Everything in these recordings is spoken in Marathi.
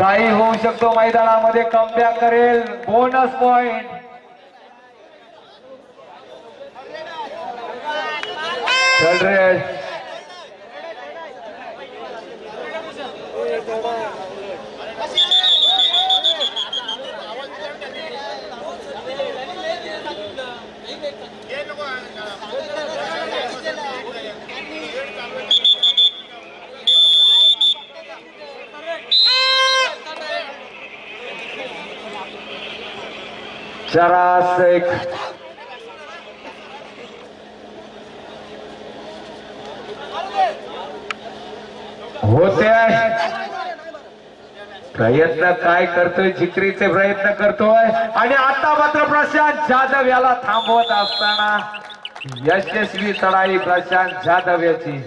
काही होऊ शकतो मैदानामध्ये कमबॅक करेल. बोनस पॉइंट चल रे. जरा एक होते प्रयत्न काय करतोय? जिकरीचे प्रयत्न करतोय. आणि आता मात्र प्रशांत जाधव याला थांबवत असताना यशस्वी चढाई प्रशांत जाधव याची.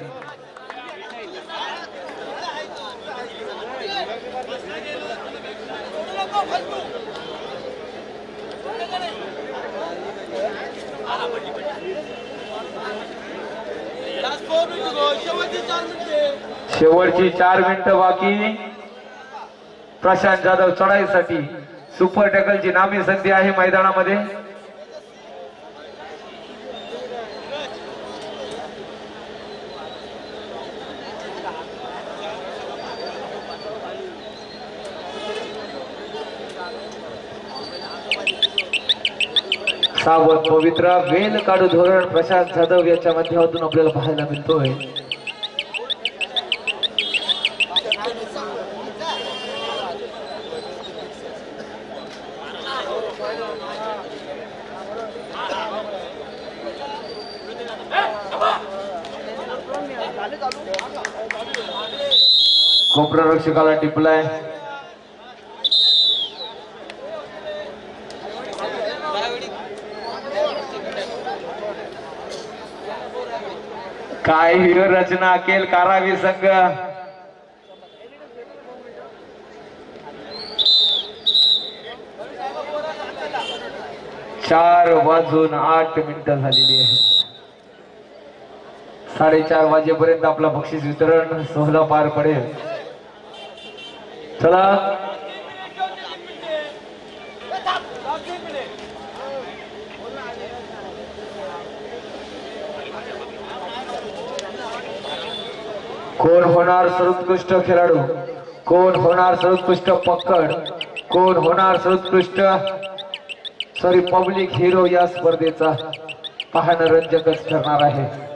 शेवटची चार मिनिटं बाकी. प्रशांत जाधव चढाईसाठी सुपर टॅकलची नामी संधी आहे मैदानामध्ये. सावध पवित्र वेल काढू धोरण प्रशांत जाधव याच्या माध्यमातून आपल्याला पाहायला मिळतोय. कोपरक्षकाला टिपलाय. काय हिरो रचना केल कारावी संघ? चार वाजून आठ मिनिटं झालेली आहे साडेचार वाजेपर्यंत आपला बक्षीस वितरण सहजा पार पडेल. चला. कोण होणार सर्वोत्कृष्ट खेळाडू? कोण होणार सर्वोत्कृष्ट पकड कोण होणार सर्वोत्कृष्ट? सॉरी पब्लिक हिरो या स्पर्धेचा पाहणं रंजकच ठरणार आहे.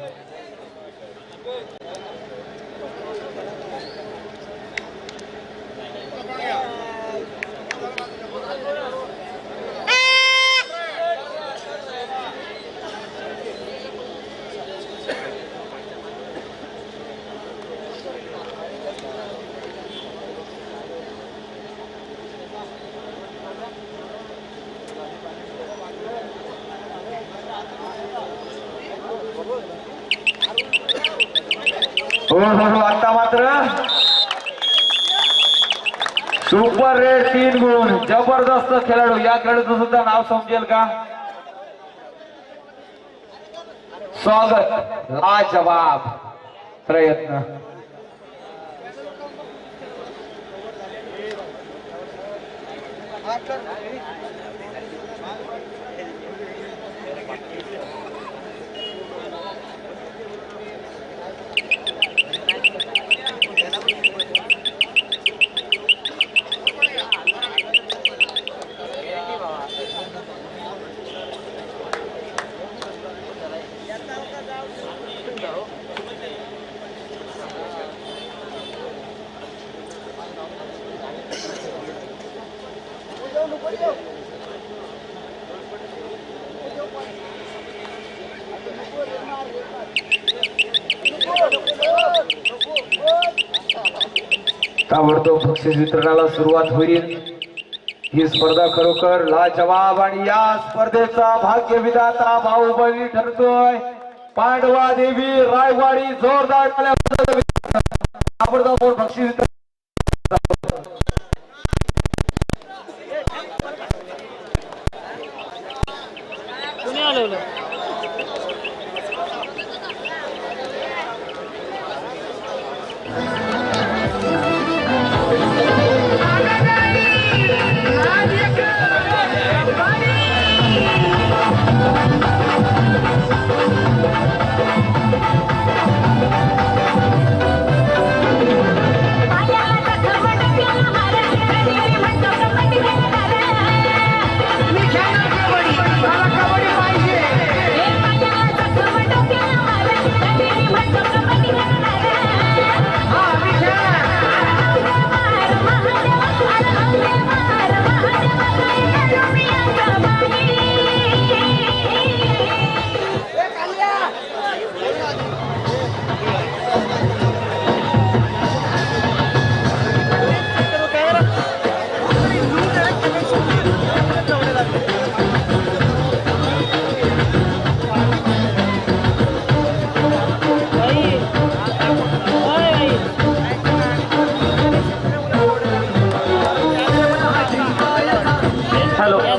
आता मात्र सुपर रेड तीन गुण. जबरदस्त खेळाडू. या खेळाडूचं सुद्धा नाव समजेल का? स्वागत. लाजवाब प्रयत्न. ताबडतोब बक्षीस वितरणाला सुरुवात होईल? ही स्पर्धा खरोखर लाजवाब आणि या स्पर्धेचा भाग्य विधाता बाहुबली ठरतोय. पांडवा देवी रायवाडी जोरदार ताबडतोब बक्षीस वितरण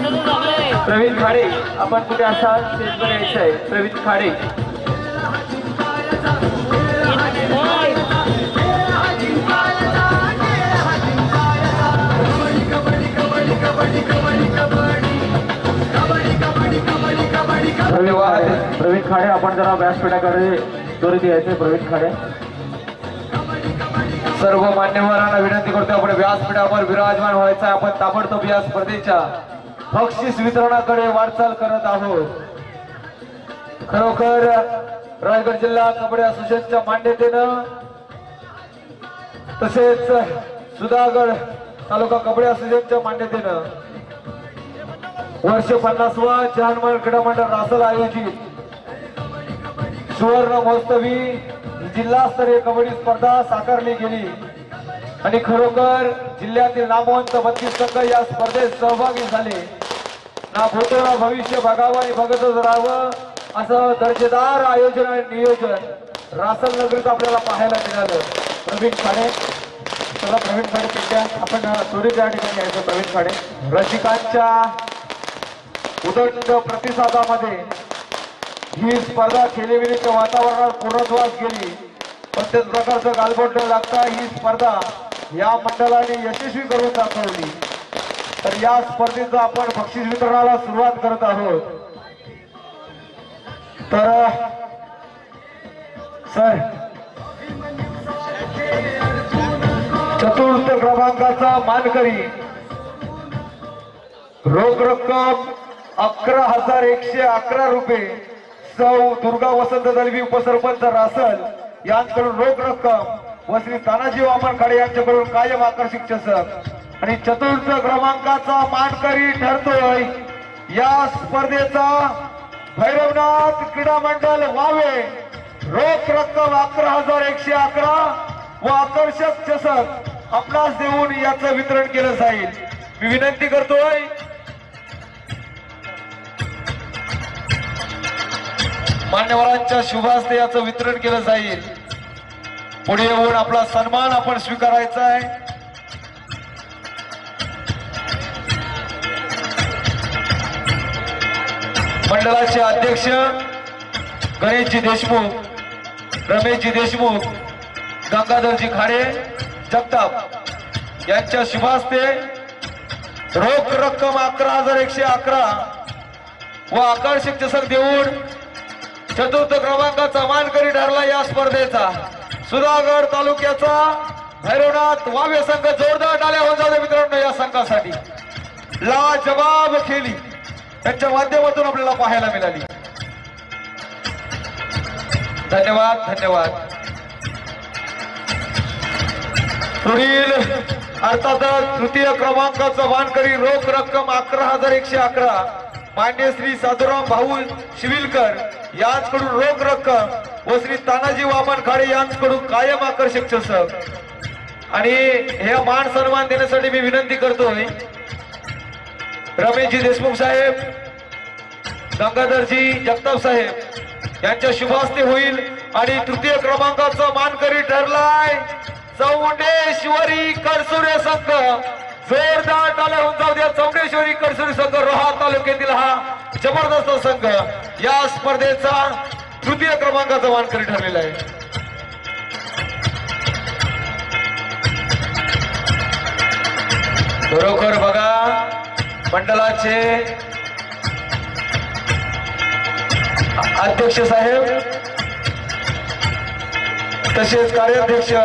प्रवीण खाडे आपण कुठे असाल? स्टेजवर यायचं आहे. प्रवीण खाडे. धन्यवाद. प्रवीण खाडे आपण जरा व्यासपीठाकडे त्वरित यायचंय. प्रवीण खाडे. सर्व मान्यवरांना विनंती करतो आपण व्यासपीठावर विराजमान व्हायचं आहे. आपण ताबडतोब या स्पर्धेच्या बक्षीस वितरणाकडे वाटचाल करत आहोत. खरोखर रायगड जिल्हा कबड्डी असोसिएशनच्या मान्यतेनं तसेच सुधागड तालुका कबड्डी असोसिएशनच्या मान्यतेनं वर्ष पन्नासवा जहानमान क्रीडा मंडळ रासल आयोजित सुवर्ण महोत्सवी जिल्हास्तरीय कबड्डी स्पर्धा साकारली गेली. आणि खरोखर जिल्ह्यातील नामवंत बत्तीस संघ या स्पर्धेत सहभागी झाले. ना भूतो भविष्य बघावं आणि बघतच राहावं. असं दर्जेदार आयोजन आणि नियोजन रासल नगरीत आपल्याला पाहायला मिळालं. प्रवीण खाडे. चला प्रवीण खाडे पिट्या आपण त्वरित या ठिकाणी यायचं प्रवीण खाडे. रसिकांच्या उदंड प्रतिसादामध्ये ही स्पर्धा खेळीमेळीच्या वातावरणात पूर्णत्वास गेली. प्रत्येक प्रकारचं गालबोट न लागता ही स्पर्धा या मंडळाने यशस्वी करून दाखवली. तर या स्पर्धेचं आपण बक्षीस वितरणाला सुरुवात करत आहोत. तर सर चतुर्थ क्रमांकाचा मानकरी रोख रक्कम अकरा हजार एकशे अकरा रुपये सौ दुर्गा वसंत दलवी उपसरपंच रासल यांच्याकडून रोख रक्कम व श्री तानाजी वामन खाडे यांच्याकडून कायम आकर्षक चषक. आणि चतुर्थ क्रमांकाचा मानकरी ठरतोय. या स्पर्धेचा भैरवनाथ क्रीडा मंडळ वावे. रोख रक्कम अकरा हजार एकशे अकरा व आकर्षक चषक आपणास देऊन याचं वितरण केलं जाईल. मी विनंती करतोय. मान्यवरांच्या शुभास्ते याचं वितरण केलं जाईल. पुढे येऊन आपला सन्मान आपण स्वीकारायचा आहे. मंडळाचे अध्यक्ष गणेशजी देशमुख रमेशजी देशमुख गंगाधरजी खाडे जगताप यांच्या शुभास्ते रोख रक्कम अकरा हजार एकशे अकरा व आकर्षक चषक देऊन चतुर्थ क्रमांकाचा मानकरी ठरला या स्पर्धेचा. सुधागड तालुक्याचा भैरवनाथ वाव्य संघ जोरदार टाळ्या होऊन जाऊ मित्रांनो या संघासाठी. लाजबाब खेली त्यांच्या माध्यमातून आपल्याला पाहायला मिळाली. धन्यवाद धन्यवाद. पुढील अर्थातच तृतीय क्रमांकाचं मानकरी रोख रक्कम अकरा हजार एकशे अकरा. मान्य श्री साधुराम भाऊ शिविलकर यांचकडून रोख रक्कम व श्री तानाजी वामन खाडे यांचकडून कायम आकर्षक चषक. आणि हे मान सन्मान देण्यासाठी मी विनंती करतोय रमेशजी देशमुख साहेब गंगाधरजी जगताप साहेब यांच्या शुभास्ते होईल आणि तृतीय क्रमांकाचा मानकरी ठरलाय चौंडेश्वरी करसुरे संघ. जोरदार टाळ्या होऊन जाऊ द्या. चौंडेश्वरी करसुरी संघ रोहा तालुक्यातील हा जबरदस्त संघ. या स्पर्धेचा तृतीय क्रमांकाचा मानकरी ठरलेला आहे. खरोखर बघा मंडळाचे अध्यक्ष साहेब तसेच कार्याध्यक्ष